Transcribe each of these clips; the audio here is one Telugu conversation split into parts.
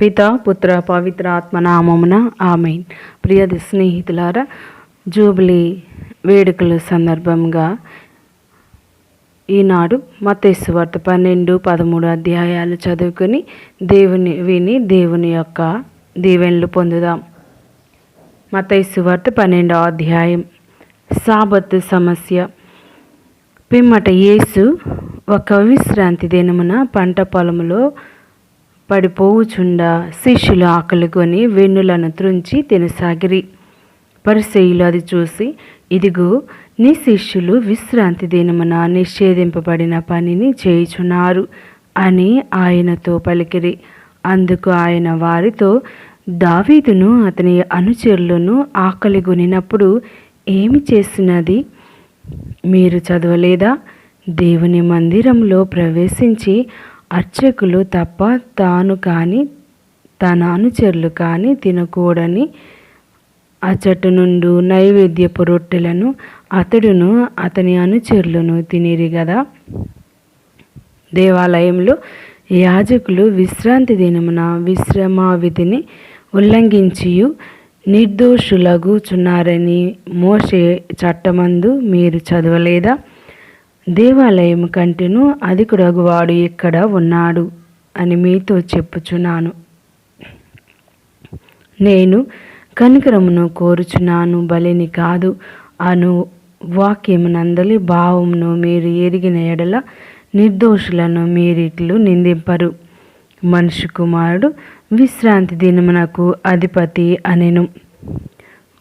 పిత పుత్ర పవిత్ర ఆత్మ నామమున ఆమెన్. ప్రియది స్నేహితులారా జూబిలీ వేడుకల సందర్భంగా ఈనాడు మతేసు పన్నెండు పదమూడు అధ్యాయాలు చదువుకొని దేవుని విని దేవుని యొక్క దీవెనలు పొందుదాం. మతైసు పన్నెండో అధ్యాయం. సాబత్ సమస్య. పిమ్మట యేసు ఒక విశ్రాంతి దినమున పంట పొలములో పడిపోవుచుండా. శిష్యులు ఆకలికొని వెన్నులను త్రుంచి తినసాగిరి. పరిసెయులు అది చూసి ఇదిగో నీ శిష్యులు విశ్రాంతి దినమున నిషేధింపబడిన పనిని చేయుచున్నారు అని ఆయనతో పలికిరి. అందుకు ఆయన వారితో దావీదును అతని అనుచరులను ఆకలి గునినప్పుడు ఏమి చేసినది? మీరు చదవలేదా? దేవుని మందిరంలో ప్రవేశించి అర్చకులు తప్ప తాను కానీ తన అనుచరులు కానీ తినకూడని అచ్చటి నుండి నైవేద్యపు రొట్టెలను అతడును అతని అనుచరులను తినిరి కదా దేవాలయంలో యాజకులు విశ్రాంతి దినమున విశ్రమావిధిని ఉల్లంఘించియు నిర్దోషులగుచున్నారని మోసే చట్టమందు మీరు చదవలేదా? దేవాలయం కంటేను అధికుడగువాడు ఇక్కడ ఉన్నాడు అని మీతో చెప్పుచున్నాను. నేను కనికరమును కోరుచున్నాను బలిని కాదు. అను వాక్యమునందలి భావమును మీరు ఎరిగిన ఎడల నిర్దోషులను మీరిట్లు నిందింపరు. మనిషి కుమారుడు విశ్రాంతి దినమునకు అధిపతి అనెను.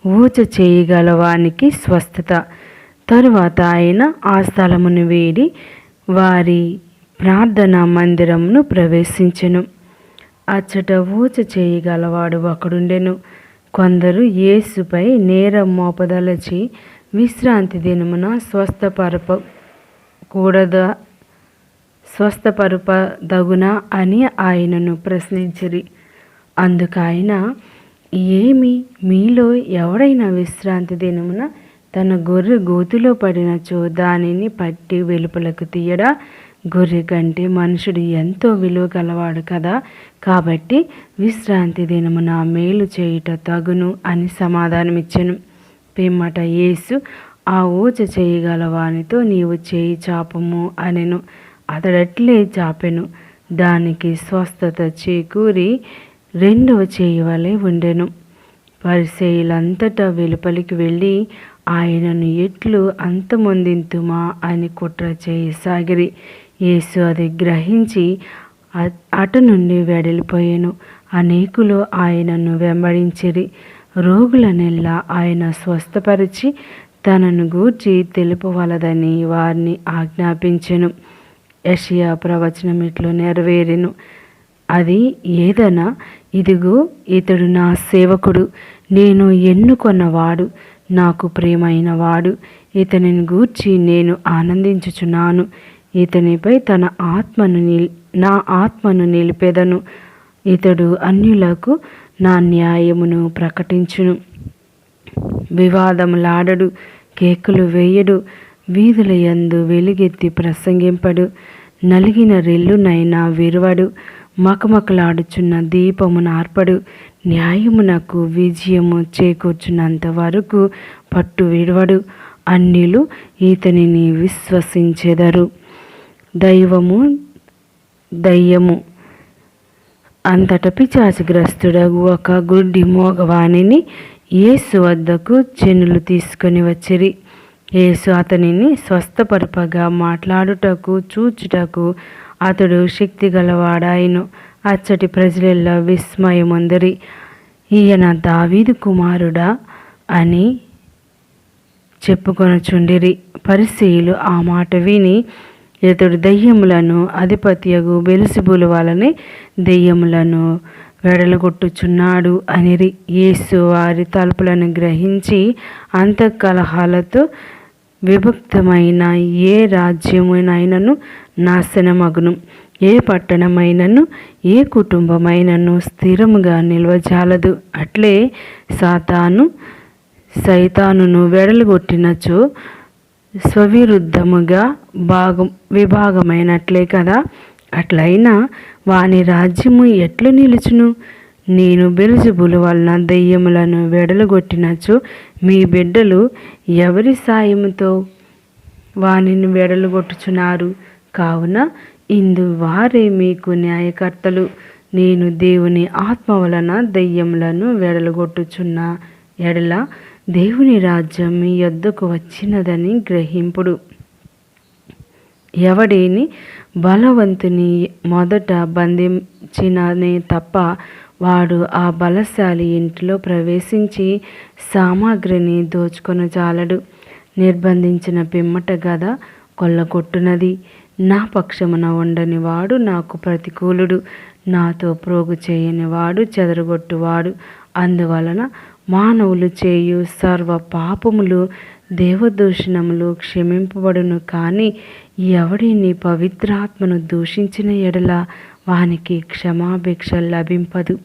ఊచ చేయగలవానికి స్వస్థత. తరువాత ఆయన ఆ స్థలమును వేడి వారి ప్రార్థన మందిరమును ప్రవేశించెను. అచ్చట ఊచ చేయగలవాడు ఒకడుండెను. కొందరు యేసుపై నేరం మోపదలచి విశ్రాంతి దినమున స్వస్థపరప కూడదా స్వస్థపరపదగునా అని ఆయనను ప్రశ్నించిరి. అందుకైనా ఏమి? మీలో ఎవడైనా విశ్రాంతి దినమున తన గొర్రె గోతిలో పడినచో దానిని పట్టి వెలుపలకు తీయడా? గొర్రె కంటే మనుషుడు ఎంతో విలువ గలవాడు కదా. కాబట్టి విశ్రాంతి దినమున మేలు చేయుట తగును అని సమాధానమిచ్చెను. పిమ్మట యేసు ఆ ఊచ చేయగలవానితో నీవు చేయి చాపము అనెను. అతడట్లే చాపెను. దానికి స్వస్థత చేకూరి రెండవ చేయి వలె ఉండెను. పరిసేయులంతటా వెలుపలికి వెళ్ళి ఆయనను ఎట్లు అంతమొందింతుమా అని కుట్ర చేయసాగిరి యేసు అది గ్రహించి అటు నుండి వెడలిపోయాను. అనేకులు ఆయనను వెంబడించిరి. రోగులనెల్లా ఆయన స్వస్థపరిచి తనను గూర్చి తెలుపవలదని వారిని ఆజ్ఞాపించెను. యషియా ప్రవచనం ఇట్లు నెరవేరెను. అది ఏదనా ఇదిగో ఇతడు నా సేవకుడు నేను ఎన్నుకొన్నవాడు నాకు ప్రేమైన వాడు. ఇతనిని గూర్చి నేను ఆనందించుచున్నాను. ఇతనిపై తన ఆత్మను నిల్ నా ఆత్మను నిలిపెదను. ఇతడు అన్యులకు నా న్యాయమును ప్రకటించును. వివాదములాడడు కేకులు వేయడు వీధుల యందు వెలుగెత్తి ప్రసంగింపడు. నలిగిన రెల్లునైనా విరువడు మకమకలాడుచున్న దీపము నార్పడు న్యాయమునకు విజయము చేకూర్చున్నంత వరకు పట్టు విడవడు. అన్నిలు ఇతనిని విశ్వసించెదరు. దైవము దయ్యము. అంతట పిచాచిగ్రస్తుడగు ఒక గుడ్డి మోగవాణిని యేసు వద్దకు చెనులు తీసుకొని వచ్చిరి. యేసు అతనిని స్వస్థపరపగా మాట్లాడుటకు చూచుటకు అతడు శక్తి గలవాడాయను అచ్చటి ప్రజలెల్లా విస్మయముందరి. ఈయన దావీదు కుమారుడా అని చెప్పుకొనచుండిరి. పరిశీలు ఆ మాట విని ఇతడు దెయ్యములను అధిపత్యగు బెలుసుబులు వలని దెయ్యములను వెడలగొట్టుచున్నాడు అనిరి. యేసు వారి తలుపులను గ్రహించి అంతఃకలహాలతో విభక్తమైన ఏ రాజ్యమునైనను నాశనమగును. ఏ పట్టణమైనను ఏ కుటుంబమైనను స్థిరముగా నిల్వజాలదు. అట్లే సాతాను సైతానును వెడలగొట్టినచో స్వవిరుద్ధముగా భాగం విభాగమైనట్లే కదా? అట్లయినా వాని రాజ్యము ఎట్లు నిలుచును? నేను బెలుజుబుల వలన దెయ్యములను వెడలగొట్టినచో మీ బిడ్డలు ఎవరి సాయముతో వానిని వెడలగొట్టుచున్నారు? కావున ఇందు వారే మీకు న్యాయకర్తలు. నేను దేవుని ఆత్మ వలన దెయ్యములను వెడలగొట్టుచున్న ఎడల దేవుని రాజ్యం మీ యొద్దకు వచ్చినదని గ్రహింపుడు. ఎవడేని బలవంతుని మొదట బంధించిననే తప్ప వాడు ఆ బలశాలి ఇంటిలో ప్రవేశించి సామాగ్రిని దోచుకొనజాలడు నిర్బంధించిన పిమ్మట గద కొల్లగొట్టునది. నా పక్షమున ఉండని వాడు నాకు ప్రతికూలుడు. నాతో ప్రోగు చేయని వాడు చెదరగొట్టువాడు. అందువలన మానవులు చేయు సర్వ పాపములు దేవదూషణములు క్షమింపబడును కానీ ఎవడిని పవిత్రాత్మను దూషించిన ఎడల వానికి క్షమాభిక్ష లభింపదు.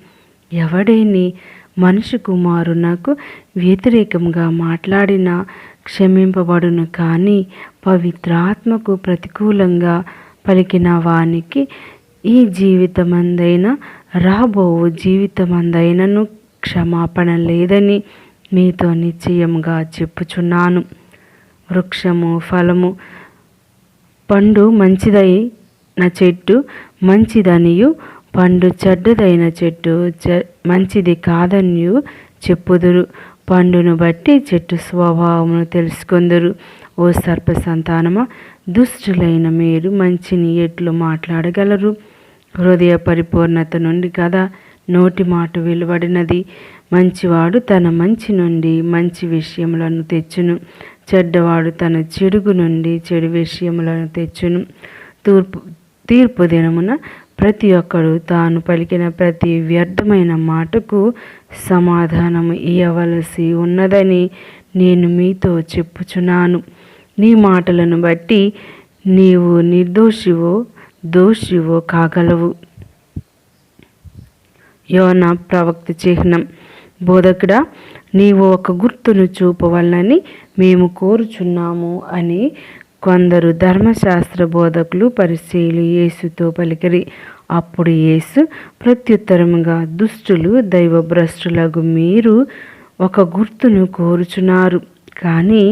ఎవడేని మనిషి కుమారునకు వ్యతిరేకంగా మాట్లాడినా క్షమింపబడును కానీ పవిత్రాత్మకు ప్రతికూలంగా పలికిన వానికి ఈ జీవితమందైనా రాబోవు జీవితమందైనను క్షమాపణ లేదని మీతో నిశ్చయముగా చెప్పుచున్నాను. వృక్షము ఫలము పండు మంచిదైన చెట్టు మంచిదనియు పండు చెడ్డదైన చెట్టు మంచిది కాదనియు చెప్పుదురు. పండును బట్టి చెట్టు స్వభావమును తెలుసుకుందరు. ఓ సర్ప సంతానమా దుష్టులైన మీరు మంచిని ఎట్లు మాట్లాడగలరు? హృదయ పరిపూర్ణత నుండి కదా నోటి మాట వెలువడినది. మంచివాడు తన మంచి నుండి మంచి విషయములను తెచ్చును. చెడ్డవాడు తన చెడుగు నుండి చెడు విషయములను తెచ్చును. తూర్పు తీర్పు దినమున ప్రతి ఒక్కడు తాను పలికిన ప్రతి వ్యర్థమైన మాటకు సమాధానము ఇవ్వవలసి ఉన్నదని నేను మీతో చెప్పుచున్నాను. నీ మాటలను బట్టి నీవు నిర్దోషివో దోషివో కాగలవు. యోన ప్రవక్త చిహ్నం. బోధకుడా నీవు ఒక గుర్తును చూపవలనని మేము కోరుచున్నాము అని కొందరు ధర్మశాస్త్ర బోధకులు పరిశీలి యేసుతో పలికిరి. అప్పుడు యేసు ప్రత్యుత్తరముగా దుష్టులు దైవభ్రష్టులకు మీరు ఒక గుర్తును కోరుచున్నారు. కానీ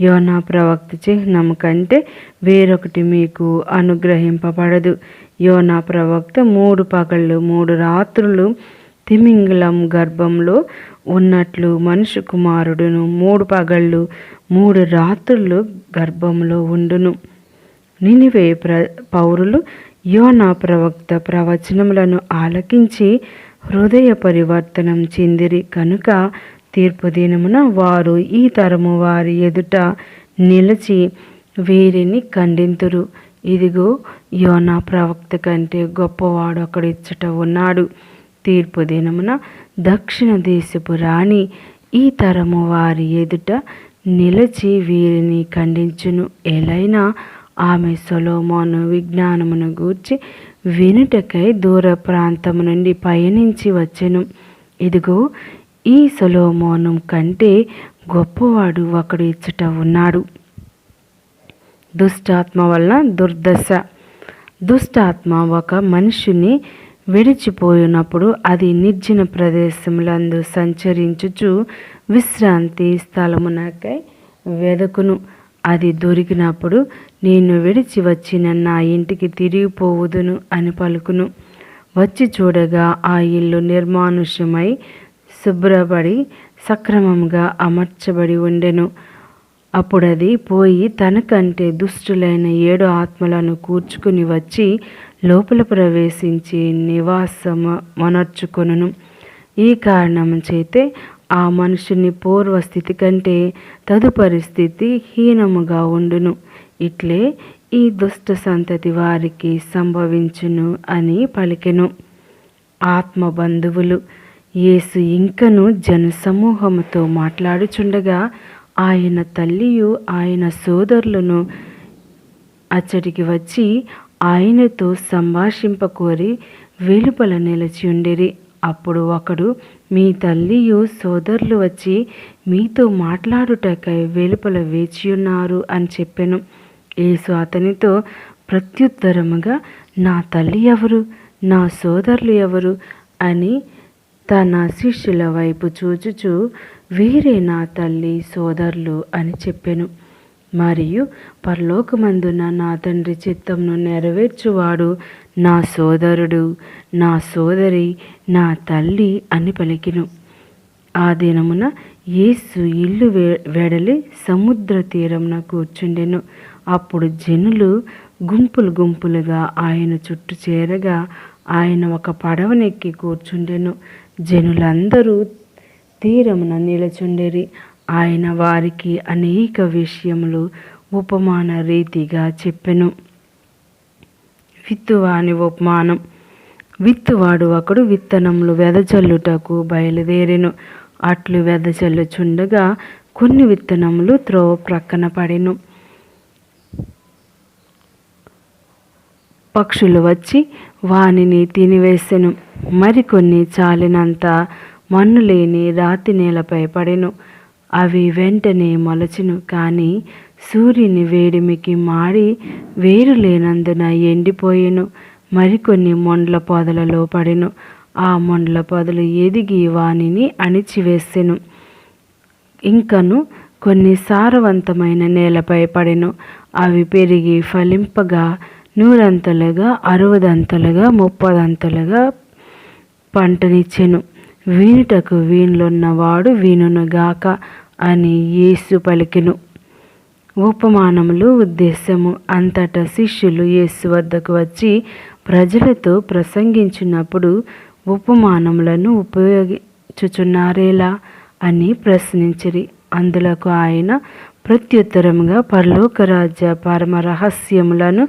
యోనా ప్రవక్త చిహ్నం కంటే వేరొకటి మీకు అనుగ్రహింపబడదు. యోనా ప్రవక్త మూడు పగళ్ళు మూడు రాత్రులు తిమింగలం గర్భంలో ఉన్నట్లు మనుషు కుమారుడును మూడు పగళ్ళు మూడు రాత్రులు గర్భంలో ఉండును. నినివే ప్ర పౌరులు యోనా ప్రవక్త ప్రవచనములను ఆలకించి హృదయ పరివర్తనం చెందిరి. కనుక తీర్పు దినమున వారు ఈ తరము వారి ఎదుట నిలిచి వీరిని ఖండింతురు. ఇదిగో యోనా ప్రవక్త కంటే గొప్పవాడు ఇచ్చట ఉన్నాడు. తీర్పు దినమున దక్షిణ దేశపు రాణి ఈ తరము వారి ఎదుట నిలిచి వీరిని ఖండించును. ఎలైనా ఆమె సొలోమోను విజ్ఞానమును గూర్చి వినుటకై దూర ప్రాంతము నుండి పయనించి వచ్చెను. ఇదిగో ఈ సొలోమోను కంటే గొప్పవాడు ఒకడు ఇచ్చట ఉన్నాడు. దుష్టాత్మ వలన దుర్దశ. దుష్టాత్మ ఒక మనుషుని విడిచిపోయినప్పుడు అది నిర్జన ప్రదేశములందు సంచరించుచు విశ్రాంతి స్థలమునకై వెదకును. అది దొరికినప్పుడు నేను విడిచి వచ్చిన నా ఇంటికి తిరిగిపోవుదును అని పలుకును. వచ్చి చూడగా ఆ ఇల్లు నిర్మానుష్యమై శుభ్రపడి సక్రమంగా అమర్చబడి ఉండెను. అప్పుడది పోయి తనకంటే దుష్టులైన ఏడు ఆత్మలను కూర్చుకుని వచ్చి లోపల ప్రవేశించి నివాసమ మనర్చుకొనును ఈ కారణం చేతే ఆ మనుషుని పూర్వస్థితి కంటే తదుపరి స్థితి హీనముగా ఉండును. ఇట్లే ఈ దుష్ట సంతతి వారికి సంభవించును అని పలికెను. ఆత్మ బంధువులు యేసు ఇంకను జనసమూహముతో మాట్లాడుచుండగా ఆయన తల్లియు ఆయన సోదరులను అచ్చడికి వచ్చి ఆయనతో సంభాషింపకోరి వెలుపల నిలిచి ఉండిరి అప్పుడు ఒకడు మీ తల్లియు సోదరులు వచ్చి మీతో మాట్లాడుటకై వెలుపల వేచియున్నారు అని చెప్పెను. యేసు అతనితో ప్రత్యుత్తరముగా నా తల్లి ఎవరు? నా సోదరులు ఎవరు అని తన శిష్యుల వైపు చూచుచూ వీరే నా తల్లి సోదరులు అని చెప్పెను. మరియు పరలోకమందున నా తండ్రి చిత్తంను నెరవేర్చువాడు నా సోదరుడు నా సోదరి నా తల్లి అని పలికిను. ఆ దినమున యేసు ఇల్లు వెడలి సముద్ర తీరంన కూర్చుండెను. అప్పుడు జనులు గుంపులు గుంపులుగా ఆయన చుట్టూ చేరగా ఆయన ఒక పడవనెక్కి కూర్చుండెను. జనులందరూ తీరమున నిలచుండెరి. ఆయన వారికి అనేక విషయములు ఉపమాన రీతిగా చెప్పెను. విత్తువాని ఉపమానం. విత్తువాడు ఒకడు విత్తనములు వెదజల్లుటకు బయలుదేరెను. అట్లు వెదజల్లుచుండగా కొన్ని విత్తనములు త్రోవ ప్రక్కన పడెను. పక్షులు వచ్చి వానిని తినివేసెను. మరికొన్ని చాలినంత మన్ను లేని రాతి నేలపై పడెను. అవి వెంటనే మొలచును కానీ సూర్యుని వేడిమికి మాడి వేరు లేనందున ఎండిపోయెను. మరికొన్ని మొండ్ల పొదలలో పడెను. ఆ మొండ్ల పొదలు ఎదిగి వానిని అణిచివేసెను. ఇంకను కొన్ని సారవంతమైన నేలపై పడెను. అవి పెరిగి ఫలింపగా నూరంతలుగా అరవదంతలుగా ముప్పదంతలుగా పంటనిచ్చెను. వీనుటకు వీనులున్నవాడు వీనునుగాక అని యేసు పలికెను. ఉపమానములు ఉద్దేశము అంతటా శిష్యులు యేసు వద్దకు వచ్చి ప్రజలతో ప్రసంగించినప్పుడు ఉపమానములను ఉపయోగించుచున్నారేలా అని ప్రశ్నించిరి. అందులకు ఆయన ప్రత్యుత్తరముగా పరలోక రాజ్య పరమ రహస్యములను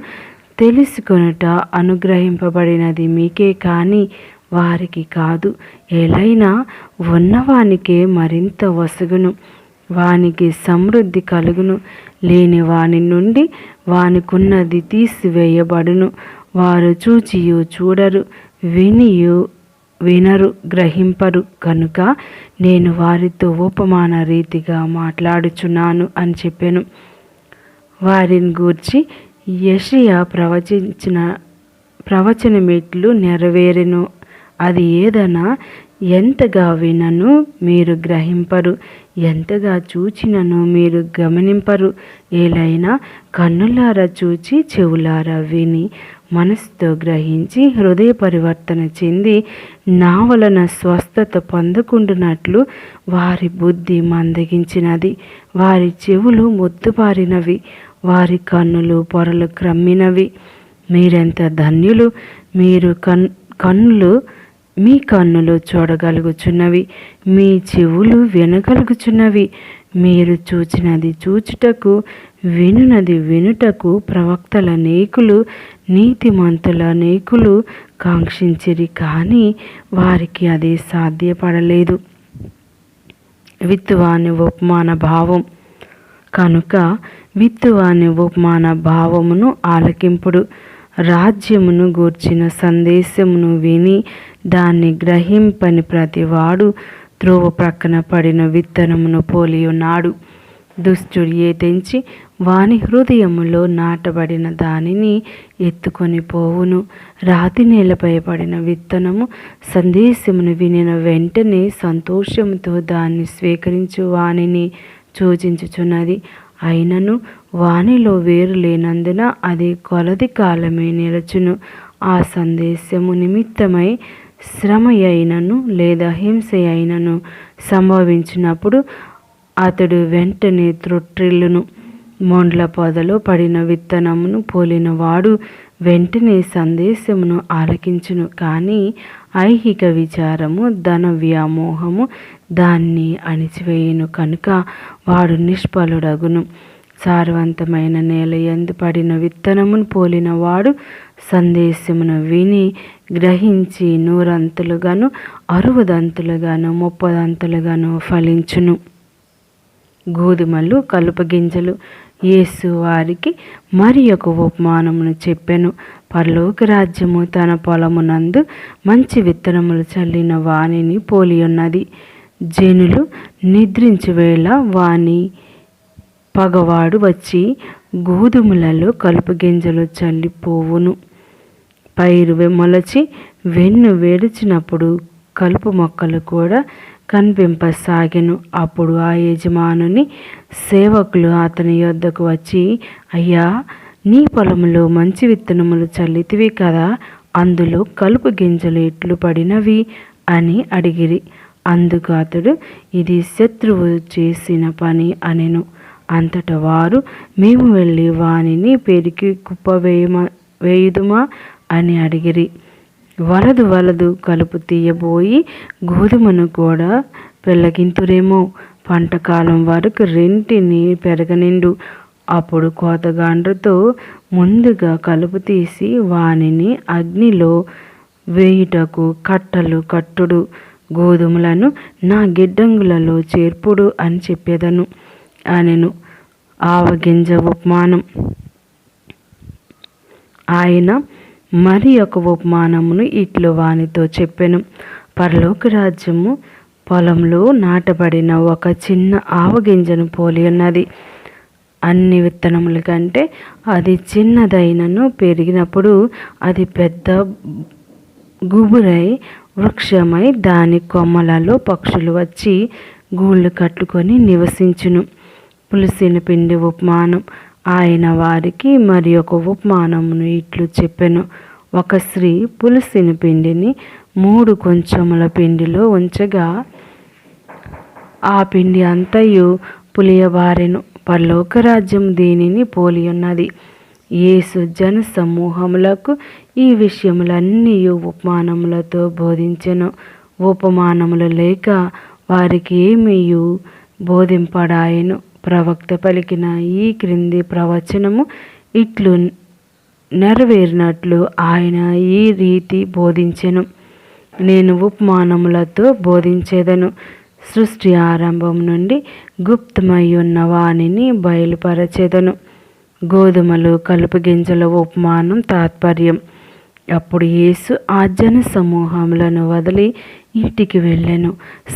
తెలుసుకొనుట అనుగ్రహింపబడినది మీకే కానీ వారికి కాదు. ఎలైనా ఉన్నవానికే మరింత వసుగును. వానికి సమృద్ధి కలుగును. లేని వాని నుండి వానికున్నది తీసివేయబడును. వారు చూచియు చూడరు వినియు వినరు గ్రహింపరు. కనుక నేను వారితో ఉపమాన రీతిగా మాట్లాడుచున్నాను అని చెప్పాను. వారిని గూర్చి యషియా ప్రవచించిన ప్రవచనమిట్లు నెరవేరెను అది ఏదైనా ఎంతగా వినను మీరు గ్రహింపరు ఎంతగా చూచినను మీరు గమనింపరు. ఏలైనా కన్నులారా చూచి చెవులారా విని మనసుతో గ్రహించి హృదయ పరివర్తన చెంది నా వలన స్వస్థత పొందుకుంటున్నట్లు వారి బుద్ధి మందగించినది. వారి చెవులు మొద్దుబారినవి వారి కన్నులు పొరలు క్రమ్మినవి. మీరెంత ధన్యులు! మీరు కన్ కన్నులు మీ కన్నులు చూడగలుగుచున్నవి మీ చెవులు వినగలుగుచున్నవి. మీరు చూచినది చూచుటకు వినునది వినుటకు ప్రవక్తల నేకులు నీతిమంతుల నేకులు కాంక్షించిరి కానీ వారికి అది సాధ్యపడలేదు. విత్తువాని ఉపమాన భావం. కనుక విత్తువాని ఉపమాన భావమును ఆలకింపుడు. రాజ్యమును గూర్చిన సందేశమును విని దాన్ని గ్రహింపని ప్రతివాడు త్రోవ ప్రక్కన పడిన విత్తనమును పోలి ఉన్నాడు దుష్టుడు ఏతెంచి వాని హృదయములో నాటబడిన దానిని ఎత్తుకొని పోవును. రాతి నేలపై పడిన విత్తనము సందేశమును వినిన వెంటనే సంతోషంతో దాన్ని స్వీకరించు వానిని సూచించుచున్నది. అయినను వానిలో వేరు లేనందున అది కొలది కాలమే నిలచును. ఆ సందేశము నిమిత్తమై శ్రమ అయినను లేదా హింస అయినను సంభవించినప్పుడు అతడు వెంటనే త్రొట్టిల్లును మొండ్ల పొదలో పడిన విత్తనమును పోలిన వాడు వెంటనే సందేశమును ఆలకించును. కానీ ఐహిక విచారము ధన వ్యామోహము దాన్ని అణిచివేయును. కనుక వాడు నిష్ఫలుడగును. సారవంతమైన నేల ఎందు పడిన విత్తనమును పోలిన వాడు సందేశమును విని గ్రహించి నూరంతులుగాను అరువదంతులుగాను ముప్పదంతులుగాను ఫలించును. గోధుమలు కలుపగింజలు యేసు వారికి మరి ఒక ఉపమానమును చెప్పెను. పరలోక రాజ్యము తన పొలమునందు మంచి విత్తనములు చల్లిన వాణిని పోలి ఉన్నది జనులు నిద్రించు వేళ వాణి పగవాడు వచ్చి గోధుమలలో కలుపు గింజలు చల్లిపోవును. పైరు మొలచి వెన్ను వేడిచినప్పుడు కలుపు మొక్కలు కూడా కనిపింపసాగెను. అప్పుడు ఆ యజమానుని సేవకులు అతని యొద్దకు వచ్చి అయ్యా నీ పొలంలో మంచి విత్తనములు చల్లితివి కదా అందులో కలుపు గింజలు ఎట్లు పడినవి? అని అడిగిరి. అందుకు అతడు ఇది శత్రువు చేసిన పని అనెను. అంతట వారు మేము వెళ్ళి వానిని పెరిగి కుప్ప వేయమ వేయుదుమా? అని అడిగిరి. వలదు వలదు కలుపు తీయబోయి గోధుమను కూడా పెళ్ళగింతురేమో పంటకాలం వరకు రెంటిని పెరగనిండు. అప్పుడు కోతగాండ్రతో ముందుగా కలుపు తీసి వానిని అగ్నిలో వేయుటకు కట్టలు కట్టుడు. గోధుమలను నా గిడ్డంగులలో చేర్పుడు అని చెప్పేదను. అనెను ఆవగింజ ఉపమానం. ఆయన మరి ఒక ఉపమానమును ఇట్లు వానితో చెప్పెను. పరలోక రాజ్యము పొలంలో నాటబడిన ఒక చిన్న ఆవగింజను పోలి ఉన్నది. అన్ని విత్తనముల కంటే అది చిన్నదైనను పెరిగినప్పుడు అది పెద్ద గుబురై వృక్షమై దాని కొమ్మలలో పక్షులు వచ్చి గూళ్ళు కట్టుకొని నివసించును. పులిసిన పిండి ఉపమానం. ఆయన వారికి మరి ఒక ఉపమానమును ఇట్లు చెప్పెను. ఒక స్త్రీ పులిసిన పిండిని మూడు కొంచెముల పిండిలో ఉంచగా ఆ పిండి అంతయు పులియబారెను పరలోక రాజ్యం దీనిని పోలి ఉన్నది. యేసు జన సమూహములకు ఈ విషయములన్నీ ఉపమానములతో బోధించెను. ఉపమానములు లేక వారికి ఏమీ బోధింపడాయను. ప్రవక్త పలికిన ఈ క్రింది ప్రవచనము ఇట్లు నెరవేరినట్లు ఆయన ఈ రీతి బోధించెను. నేను ఉపమానములతో బోధించేదను. సృష్టి ఆరంభం నుండి గుప్తమై ఉన్న వాణిని బయలుపరచెదను. గోధుమలు కలుపు గింజల ఉపమానం తాత్పర్యం. అప్పుడు యేసు ఆ జన సమూహములను వదిలి ఇంటికి వెళ్ళాను.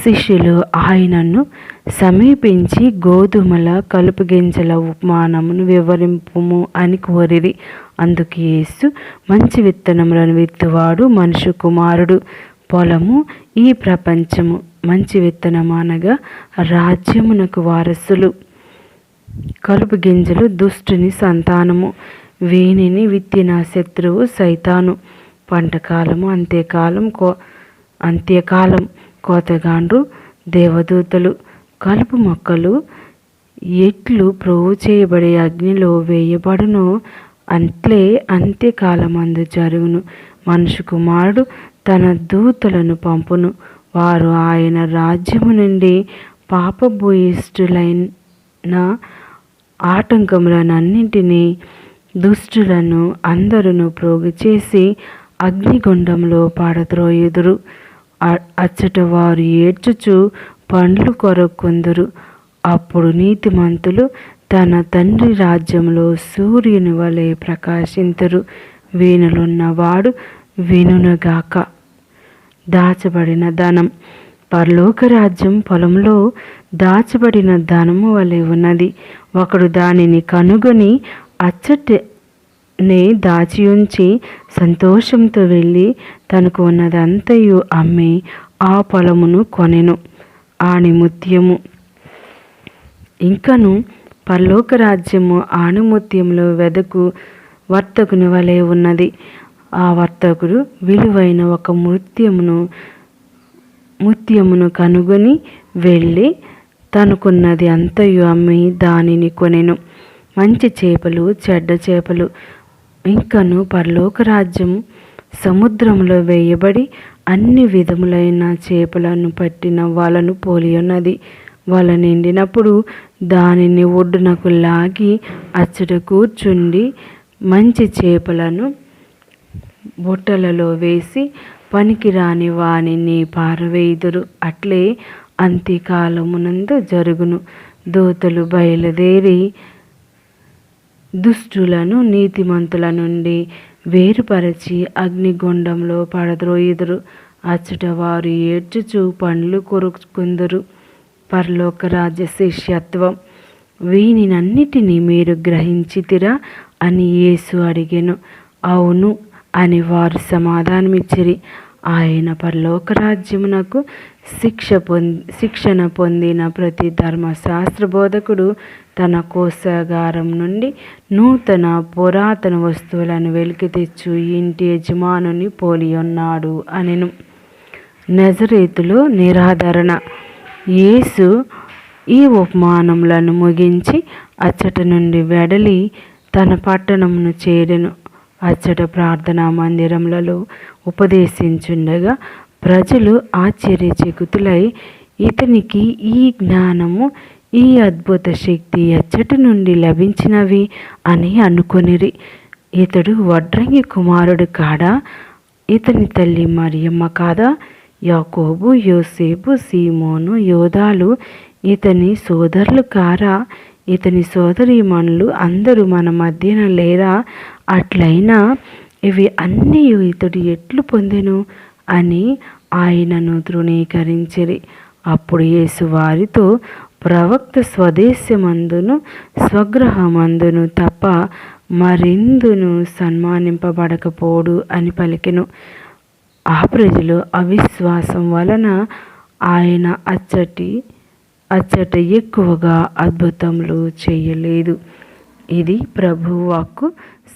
శిష్యులు ఆయనను సమీపించి గోధుమల కలుపు గింజల ఉపమానమును వివరింపుము అని కోరిది అందుకు యేసు మంచి విత్తనములను విత్తువాడు మనుషు కుమారుడు. పొలము ఈ ప్రపంచము మంచి విత్తనమానగా రాజ్యమునకు వారసులు. కలుపు గింజలు దుష్టుని సంతానము వీనిని విత్తిన శత్రువు సైతాను. పంటకాలము అంతేకాలం కో అంత్యకాలం కోతగాండ్రు దేవదూతలు. కలుపు మొక్కలు ఎట్లు ప్రోవు చేయబడే అగ్నిలో వేయబడునో అంట్లే అంత్యకాలమందు జరుగును. మనుషు కుమారుడు తన దూతలను పంపును. వారు ఆయన రాజ్యము నుండి పాపభూయిష్ఠులైన ఆటంకములనన్నింటినీ దుష్టులను అందరును ప్రోగు చేసి అగ్నిగుండంలో పాడద్రోయుదురు. అచ్చట వారు ఏడ్చుచు పండ్లు కొరకుందురు అప్పుడు నీతిమంతులు తన తండ్రి రాజ్యంలో సూర్యుని వలె ప్రకాశింతరు. వీణులున్నవాడు వినునగాక. దాచబడిన ధనం పరలోక రాజ్యం పొలంలో దాచబడిన ధనము వలె ఉన్నది. ఒకడు దానిని కనుగొని అచ్చటనే దాచి ఉంచి సంతోషంతో వెళ్ళి తనకు ఉన్నదంతయు అమ్మి ఆ పొలమును కొనెను. ఆణిముత్యము ఇంకను పరలోక రాజ్యము ఆణిముత్యంలో వెదకు వర్తకుని వలె ఉన్నది. ఆ వర్తకుడు విలువైన ఒక ముత్యమును ముత్యమును కనుగొని వెళ్ళి తనకున్నది అంతయు అమ్మి దానిని కొనెను. మంచి చేపలు చెడ్డ చేపలు ఇంకను పరలోక రాజ్యం సముద్రంలో వేయబడి అన్ని విధములైన చేపలను పట్టిన వాళ్ళను పోలి ఉన్నది. వాళ్ళ నిండినప్పుడు దానిని ఒడ్డునకు లాగి అచ్చట కూర్చుండి మంచి చేపలను బుట్టలలో వేసి పనికిరాని వానిని పారవేయుదురు. అట్లే అంత్యకాలమునందు జరుగును. దూతలు బయలుదేరి దుష్టులను నీతిమంతుల నుండి వేరుపరచి అగ్నిగుండంలో పడద్రోయుదురు. అచ్చట వారు ఏడ్చుచు పండ్లు కొరుకుందరు పరలోక రాజ్య శిష్యత్వం వీనినన్నిటినీ మీరు గ్రహించితిరా అని యేసు అడిగెను. అవును అని వారు సమాధానమిచ్చిరి. ఆయన పరలోక రాజ్యమునకు శిక్ష పొంది శిక్షణ పొందిన ప్రతి ధర్మశాస్త్ర బోధకుడు తన కోశాగారం నుండి నూతన పురాతన వస్తువులను వెలికి తెచ్చు ఇంటి యజమానుని పోలి ఉన్నాడు అనెను. నజరేతులో నిరాదరణ. యేసు ఈ ఉపమానములను ముగించి అచ్చట నుండి వెడలి తన పట్టణమును చేరెను. అచ్చట ప్రార్థనా మందిరములలో ఉపదేశించుండగా ప్రజలు ఆశ్చర్యచకితులై ఇతనికి ఈ జ్ఞానము ఈ అద్భుత శక్తి ఎచ్చటి నుండి లభించినవి అని అనుకొనిరి. ఇతడు వడ్రంగి కుమారుడు కాడా? ఇతని తల్లి మరియమ్మ కాదా? యాకోబు యోసేపు సీమోను యోధాలు ఇతని సోదరులు కారా? ఇతని సోదరీమణులు అందరూ మన మధ్యన లేరా? అట్లయినా ఇవి అన్నీ ఇతడు ఎట్లు పొందెను అని ఆయనను తృణీకరించిరి. అప్పుడు యేసు వారితో ప్రవక్త స్వదేశమందును స్వగృహమందును తప్ప మరిందును సన్మానింపబడకపోడు అని పలికెను. ఆ ప్రజలు అవిశ్వాసం వలన ఆయన అచ్చటి అచ్చట ఎక్కువగా అద్భుతములు చేయలేదు. ఇది ప్రభువాక్కు